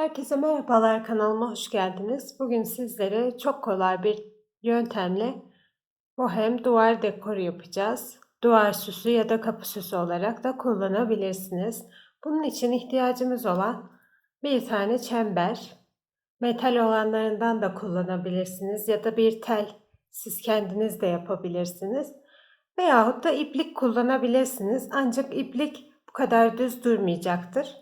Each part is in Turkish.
Herkese merhabalar kanalıma hoş geldiniz. Bugün sizlere çok kolay bir yöntemle bohem duvar dekoru yapacağız. Duvar süsü ya da kapı süsü olarak da kullanabilirsiniz. Bunun için ihtiyacımız olan bir tane çember, metal olanlarından da kullanabilirsiniz ya da bir tel siz kendiniz de yapabilirsiniz. Veyahut da iplik kullanabilirsiniz. Ancak iplik bu kadar düz durmayacaktır.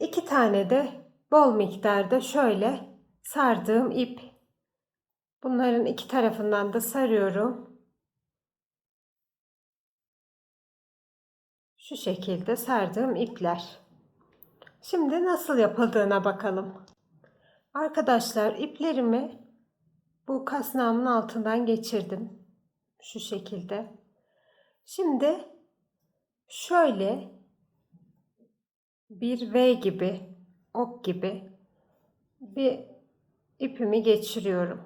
İki tane de bol miktarda şöyle sardığım ip. Bunların iki tarafından da sarıyorum. Şu şekilde sardığım ipler. Şimdi nasıl yapıldığına bakalım. Arkadaşlar iplerimi bu kasnağımın altından geçirdim. Şu şekilde. Şimdi şöyle bir V gibi, ok gibi bir ipimi geçiriyorum.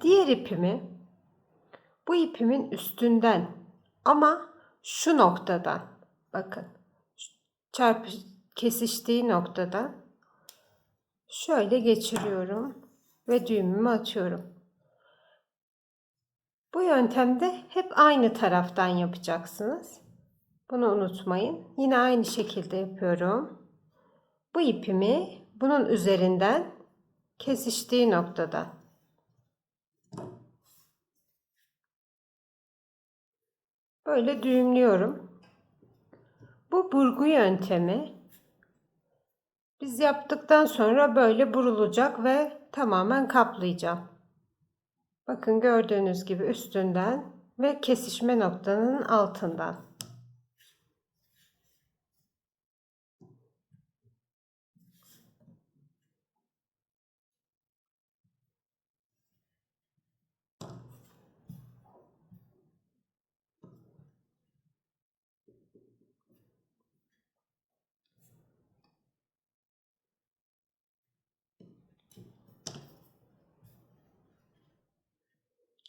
Diğer ipimi bu ipimin üstünden ama şu noktadan bakın çarpı kesiştiği noktadan şöyle geçiriyorum ve düğümümü atıyorum. Bu yöntemde hep aynı taraftan yapacaksınız. Bunu unutmayın. Yine aynı şekilde yapıyorum. Bu ipimi bunun üzerinden kesiştiği noktada böyle düğümlüyorum. Bu burgu yöntemi biz yaptıktan sonra böyle burulacak ve tamamen kaplayacağım. Bakın gördüğünüz gibi üstünden ve kesişme noktanın altından.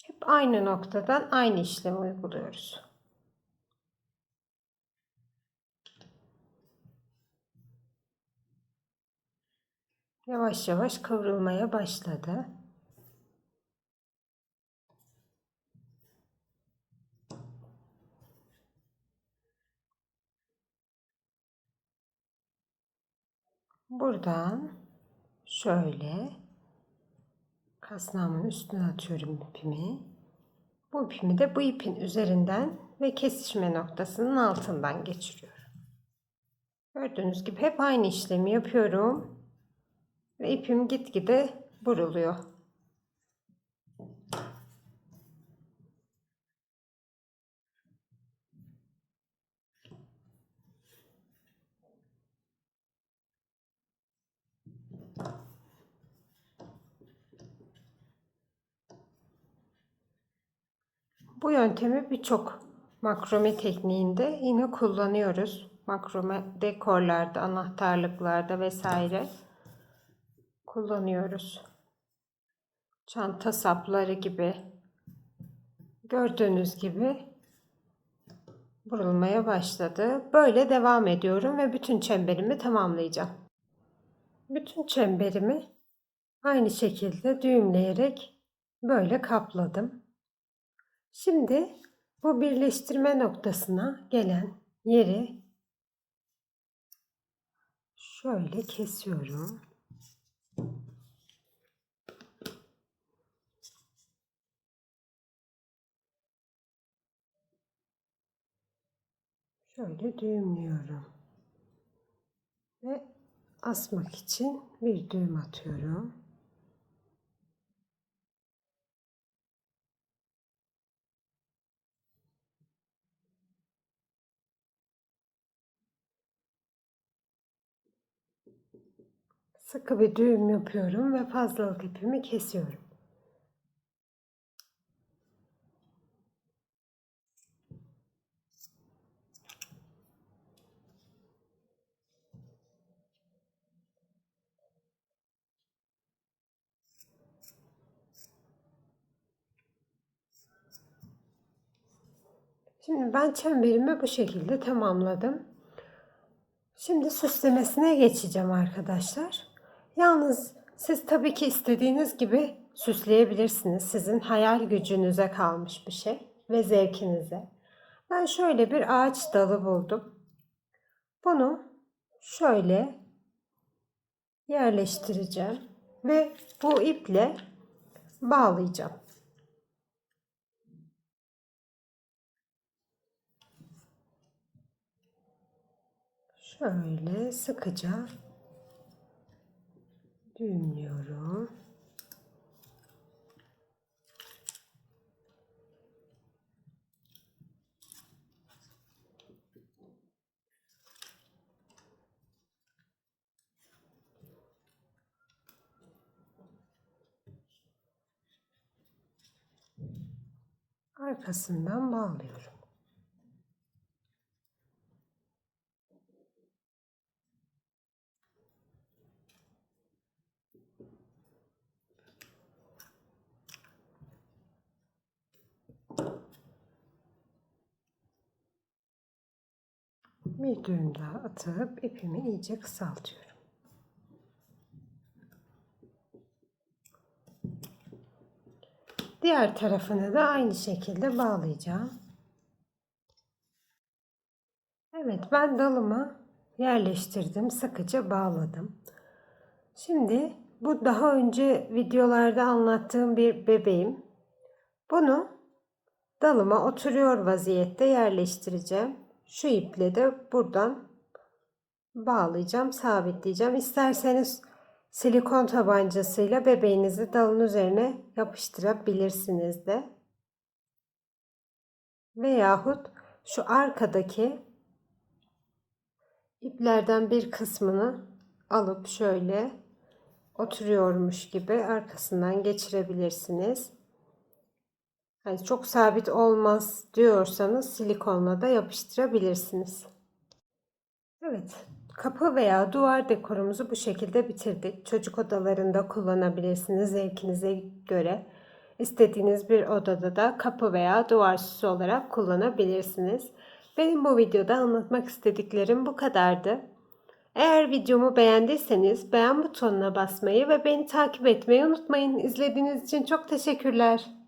Hep aynı noktadan aynı işlemi uyguluyoruz. Yavaş yavaş kıvrılmaya başladı. Buradan şöyle kasnağımın üstüne atıyorum ipimi. Bu ipimi de bu ipin üzerinden ve kesişme noktasının altından geçiriyorum. Gördüğünüz gibi hep aynı işlemi yapıyorum. Ve ipim gitgide buruluyor. Bu yöntemi birçok makrome tekniğinde yine kullanıyoruz. Makrome dekorlarda, anahtarlıklarda vesaire kullanıyoruz. Çanta sapları gibi gördüğünüz gibi burulmaya başladı. Böyle devam ediyorum ve bütün çemberimi tamamlayacağım. Bütün çemberimi aynı şekilde düğümleyerek böyle kapladım. Şimdi bu birleştirme noktasına gelen yeri şöyle kesiyorum. Şöyle düğümlüyorum. Ve asmak için bir düğüm atıyorum. Sıkı bir düğüm yapıyorum ve fazlalık ipimi kesiyorum. Şimdi ben çemberimi bu şekilde tamamladım. Şimdi süslemesine geçeceğim arkadaşlar. Yalnız siz tabii ki istediğiniz gibi süsleyebilirsiniz. Sizin hayal gücünüze kalmış bir şey ve zevkinize. Ben şöyle bir ağaç dalı buldum. Bunu şöyle yerleştireceğim ve bu iple bağlayacağım. Şöyle sıkıca düğümlüyorum. Arkasından bağlıyorum. Bir düğüm daha atıp ipimi iyice kısaltıyorum. Diğer tarafını da aynı şekilde bağlayacağım. Evet ben dalımı yerleştirdim. Sıkıca bağladım. Şimdi bu daha önce videolarda anlattığım bir bebeğim. Bunu dalıma oturuyor vaziyette yerleştireceğim. Şu iple de buradan bağlayacağım, sabitleyeceğim. İsterseniz silikon tabancasıyla bebeğinizi dalın üzerine yapıştırabilirsiniz de. Veyahut şu arkadaki iplerden bir kısmını alıp şöyle oturuyormuş gibi arkasından geçirebilirsiniz. Yani çok sabit olmaz diyorsanız silikonla da yapıştırabilirsiniz. Evet, kapı veya duvar dekorumuzu bu şekilde bitirdik. Çocuk odalarında kullanabilirsiniz zevkinize göre. İstediğiniz bir odada da kapı veya duvar süsü olarak kullanabilirsiniz. Benim bu videoda anlatmak istediklerim bu kadardı. Eğer videomu beğendiyseniz beğen butonuna basmayı ve beni takip etmeyi unutmayın. İzlediğiniz için çok teşekkürler.